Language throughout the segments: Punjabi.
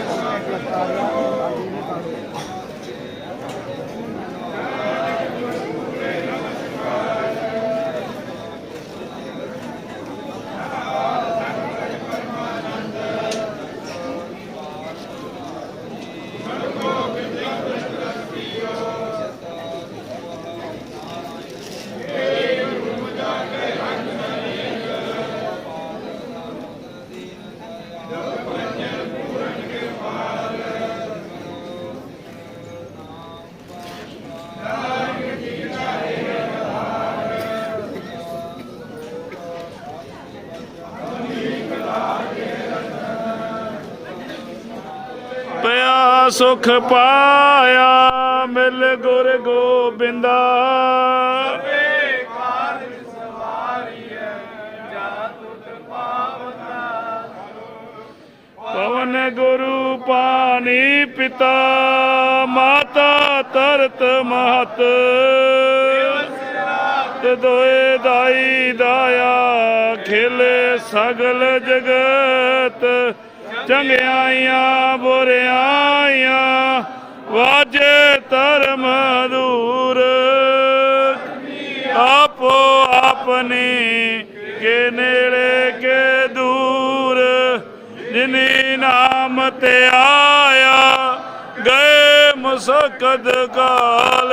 Obrigado. ਸੁਖ ਪਾਇਆ ਮਿਲ ਗੁਰ ਗੋਬਿੰਦਾ। ਪਵਨ ਗੁਰੂ ਪਾਣੀ ਪਿਤਾ, ਮਾਤਾ ਤਰਤ ਮਹਤ। ਦੋਏ ਦਾਈ ਦਾਇਆ ਖੇਲੇ ਸਗਲ ਜਗਤ। ਚੰਗਿਆਈਆਂ, ਬੁਰਿਆਈਆਂ, ਵਾਜੇ ਧਰਮ ਦੂਰ। ਆਪੋ ਆਪਣੀ ਕੇ ਨੇੜੇ ਕੇ ਦੂਰ। ਜਿਨੀ ਨਾਮ ਤੇ ਆਇਆ, ਗਏ ਮੁਸਕਦ ਕਾਲ।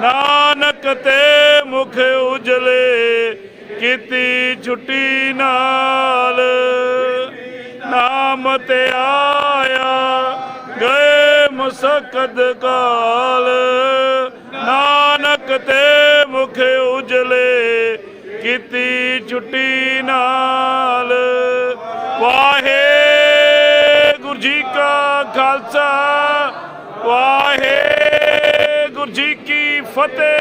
ਨਾਨਕ ਤੇ ਮੁਖ ਉਜਲੇ, ਕੀਤੀ ਛੁੱਟੀ ਨਾਲ। ਨਾਮ ਤੇ ਆਇਆ, ਗਏ ਮੁਸਕਦ ਕਾਲ। ਨਾਨਕ ਤੇ ਮੁਖ ਉਜਲੇ, ਕੀਤੀ ਛੁੱਟੀ ਨਾਲ। ਵਾਹਿਗੁਰੂ ਜੀ ਕਾ ਖਾਲਸਾ, ਵਾਹਿਗੁਰੂ ਜੀ ਕੀ ਫਤਿਹ।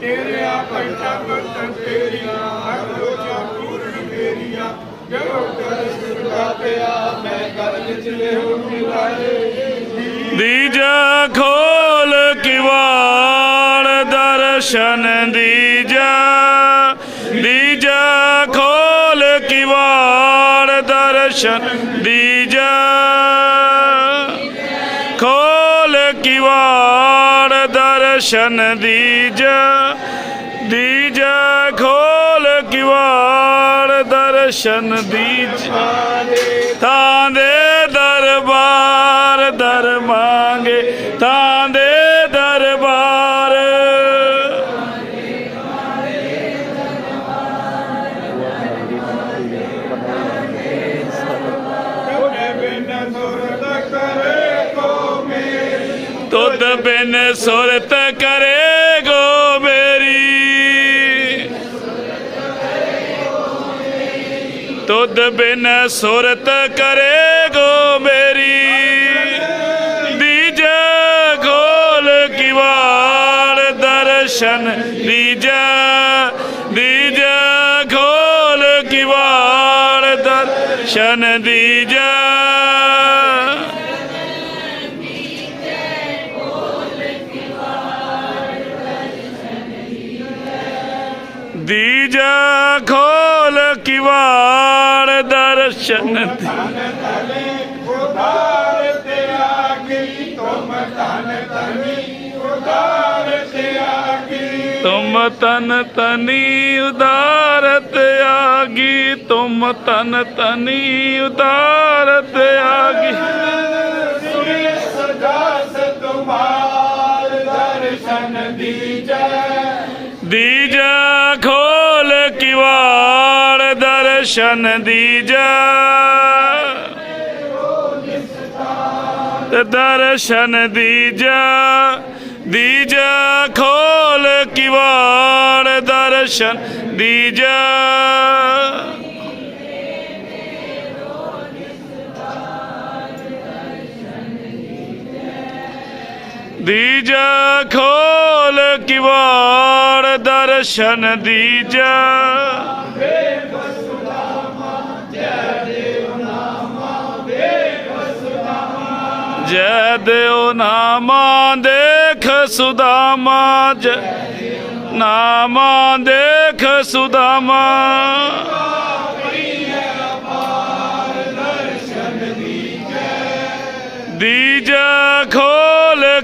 ਤੇਰੀਆਂ ਭਗਤਾਂ ਤੇਰੀਆਂ ਹਰ ਰੋਜਾ ਪੂਰਨ ਤੇਰੀਆਂ ਜਦੋਂ ਦਰਸ ਪਿਆ ਮੈਂ ਕਰ ਵਿੱਚ ਲਿਓ ਮਿਲਾਏ ਦੀਜਾ ਖੋਲ ਕਿਵਾੜ ਦਰਸ਼ਨ ਦੀਜਾ। ਦੀਜਾ ਖੋਲ ਕਿਵਾੜ ਦਰਸ਼ਨ ਦੀਜਾ। ਖੋਲ ਕਿਵਾੜ ਦਰਸ਼ਨ ਦੀਜਾ। ਦੀਜਾ ਖੋਲ ਕਿਵਾੜ ਦਰਸ਼ਨ ਦੀਜਾ। ਤਾਂ ਦੇ ਮੇਰੀ ਤੁਧ ਬਿਨ ਸੁਰਤ ਕਰੇ ਗੋ ਮੇਰੀ ਤੁਧ ਬਿਨ ਸੁਰਤ ਕਰੇ ਗੋ ਮੇਰੀ ਦੀਜਾ ਖੋਲ ਕਿਵਾੜ ਦਰਸ਼ਨ ਦੀਜਾ। ਦੀਜਾ ਖੋਲ ਕਿਵਾੜ ਦਰਸ਼ਨ ਦੀਜਾ। ਦੀਜਾ ਖੋਲ ਕਿਵਾੜ ਦਰਸ਼ਨ ਦੀ- ਉਦਾਰ ਤੇ ਆ ਤੁਮ ਧਨ ਧਨੀ ਉਦਾਰ ਤੇ ਆ ਤੁਮ ਤਨ ਤਨੀ ਉਦਾਰਤ ਆਗੀ ਤੁਮ ਤਨ ਤਨੀ ਉਦਾਰਤ ਆਗੀ ਸੁਨੇ ਸਜਾਸ ਤੁਮਾਰ ਖੋਲ ਕਿਵਾੜ ਦਰਸ਼ਨ ਦੀ ਜਾ। ਦਰਸ਼ਨ ਦੀ ਜਾ ਖੋਲ ਕਿਵਾੜ ਦਰਸ਼ਨ ਦੀ ਜਾ। ਦੀਜਾ ਖੋਲ ਕਿਵਾੜ ਦਰਸ਼ਨ ਦੀਜਾ। ਜੈ ਦੇਉ ਨਾਮਾ, ਦੇਖ ਸੁਦਾਮਾ, ਜੈ ਨਾਮਾ, ਦੇਖ ਸੁਦਾਮਾ। ਦੀਜਾ ਖੋਲ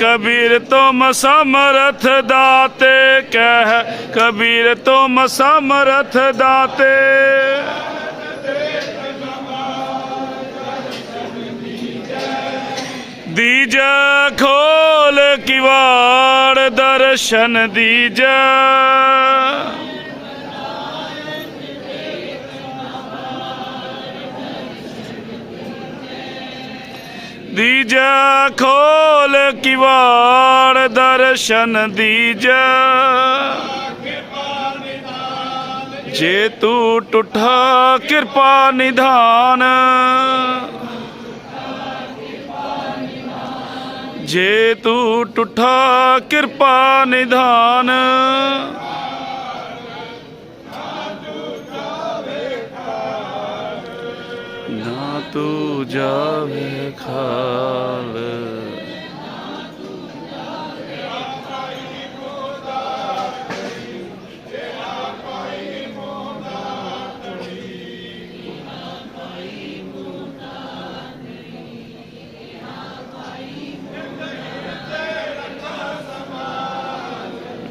ਕਬੀਰ ਤੁਮ ਸਮਰਥ ਦਾਤੇ ਕਹਿ ਕਬੀਰ ਤੁਮ ਸਮਰਥ ਦਾਤੇ ਦੀਜਾ ਖੋਲ ਕਿਵਾੜ ਦਰਸ਼ਨ ਦੀਜਾ ਦੀਜਾ ਖੋਲ ਕਿਵਾੜ ਦਰਸ਼ਨ ਦੀਜਾ। ਜੇ ਤੂੰ ਟੁੱਟਾ ਕਿਰਪਾ ਨਿਧਾਨ। ਜੇ ਤੂੰ ਟੁੱਟਾ ਕਿਰਪਾ ਨਿਧਾਨ। ਜਾਵੇ ਖਾਲ।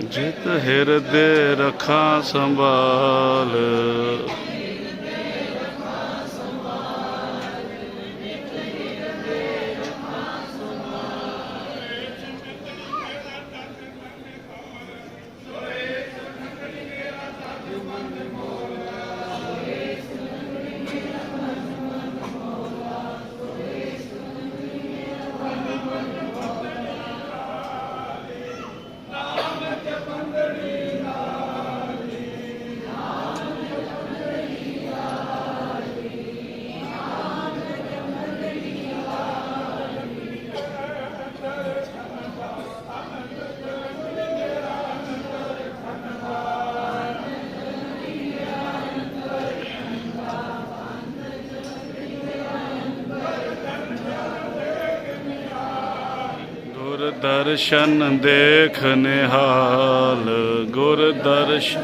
ਜਿਤ ਹਿਰਦੇ ਰਖਾਂ ਸੰਭਾਲ। ਦਰਸ਼ਨ ਦੇਖ ਨਿਹਾਲ ਗੁਰ ਦਰਸ਼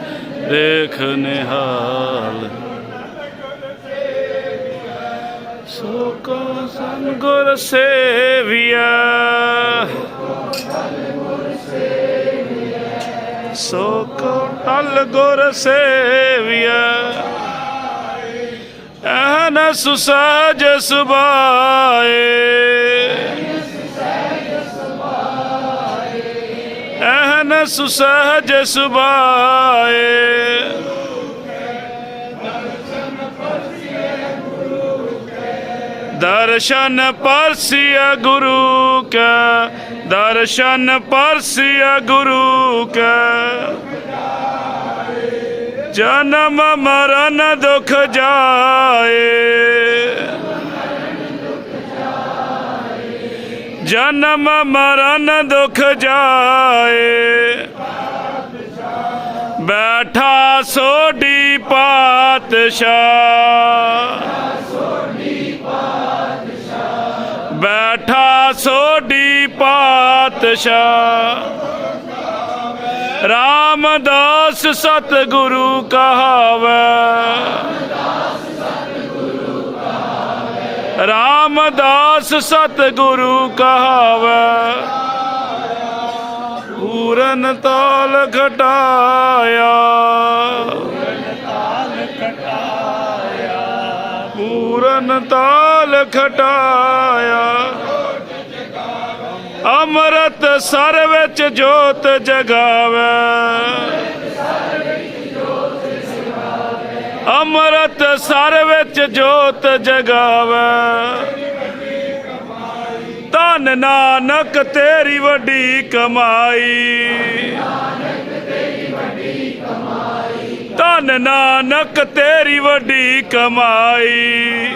ਦੇਖ ਨਿਹਾਲ। ਸੋ ਕੋ ਸੰਗ ਗੁਰ ਸੇਵਿਆ ਸੋ ਕੋ ਟਲ ਗੁਰ ਸੇਵਿਆ ਅਹਨ ਸੁਸਾਜ ਸੁਬਾਏ ਅਹਨ ਸੁਸਹਜ ਸੁਬਾਏ ਦਰਸ਼ਨ ਪਰਸਿਆ ਗੁਰੂ ਕਾ, ਦਰਸ਼ਨ ਪਰਸਿਆ ਗੁਰੂ ਕਾ। ਜਨਮ ਮਰਨ ਦੁਖ ਜਾਏ। ਜਨਮ ਮਰਨ ਦੁਖ ਜਾਏ। ਬੈਠਾ ਸੋਢੀ ਪਾਤਸ਼ਾਹ। ਬੈਠਾ ਸੋਢੀ ਪਾਤਸ਼ਾਹ। ਰਾਮਦਾਸ ਸਤਿਗੁਰੂ ਕਹਾਵੇ। ਰਾਮਦਾਸ ਸਤਿਗੁਰੂ ਕਹਾਵੇ। ਪੂਰਨ ਤਾਲ ਘਟਾਇਆ। ਪੂਰਨ ਤਾਲ ਘਟਾਇਆ। ਅੰਮ੍ਰਿਤ ਸਰ ਵਿੱਚ ਜੋਤ ਜਗਾਵੇ। ਅੰਮ੍ਰਿਤ ਸਰ ਵਿੱਚ ਜੋਤ ਜਗਾਵੇ। ਧੰਨ ਨਾਨਕ ਤੇਰੀ ਵੱਡੀ ਕਮਾਈ। ਧੰਨ ਨਾਨਕ ਤੇਰੀ ਵੱਡੀ ਕਮਾਈ।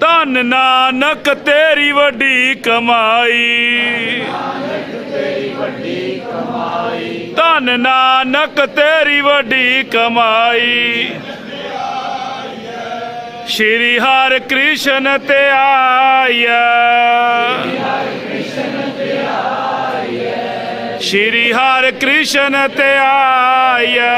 ਧੰਨ ਨਾਨਕ ਤੇਰੀ ਵੱਡੀ ਕਮਾਈ। ਧੰਨ ਨਾਨਕ ਤੇਰੀ ਵੱਡੀ ਕਮਾਈ। ਸ਼੍ਰੀ ਹਰਿ ਕ੍ਰਿਸ਼ਨ ਤੇ ਆਇਆ ਸ਼੍ਰੀ ਹਰਿ ਕ੍ਰਿਸ਼ਨ ਤੇ ਆਇਆ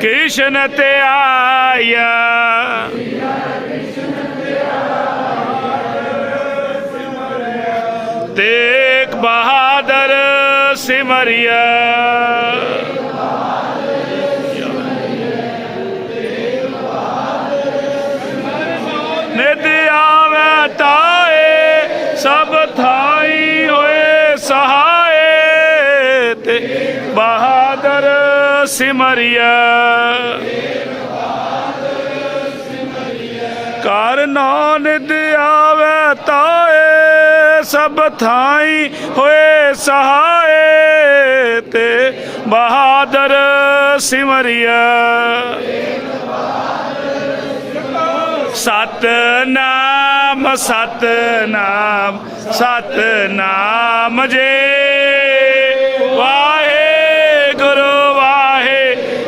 ਕ੍ਰਿਸ਼ਨ ਤੇ ਆਇਆ। ਤੇਗ ਬਹਾਦਰ ਸਿਮਰਿਆ। ਸਿਮਰਿਆ ਕਰ ਨਾਨਕ ਆਵੇ ਤਾਏ, ਸਭ ਥਾਈ ਹੋਏ ਸਹਾਏ ਤੇ ਬਹਾਦਰ ਸਿਮਰਿਆ ਸਤਨਾਮ ਸਤਨਾਮ ਸਤਨਾਮ ਜੇ।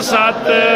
ਸਤਨਾਮ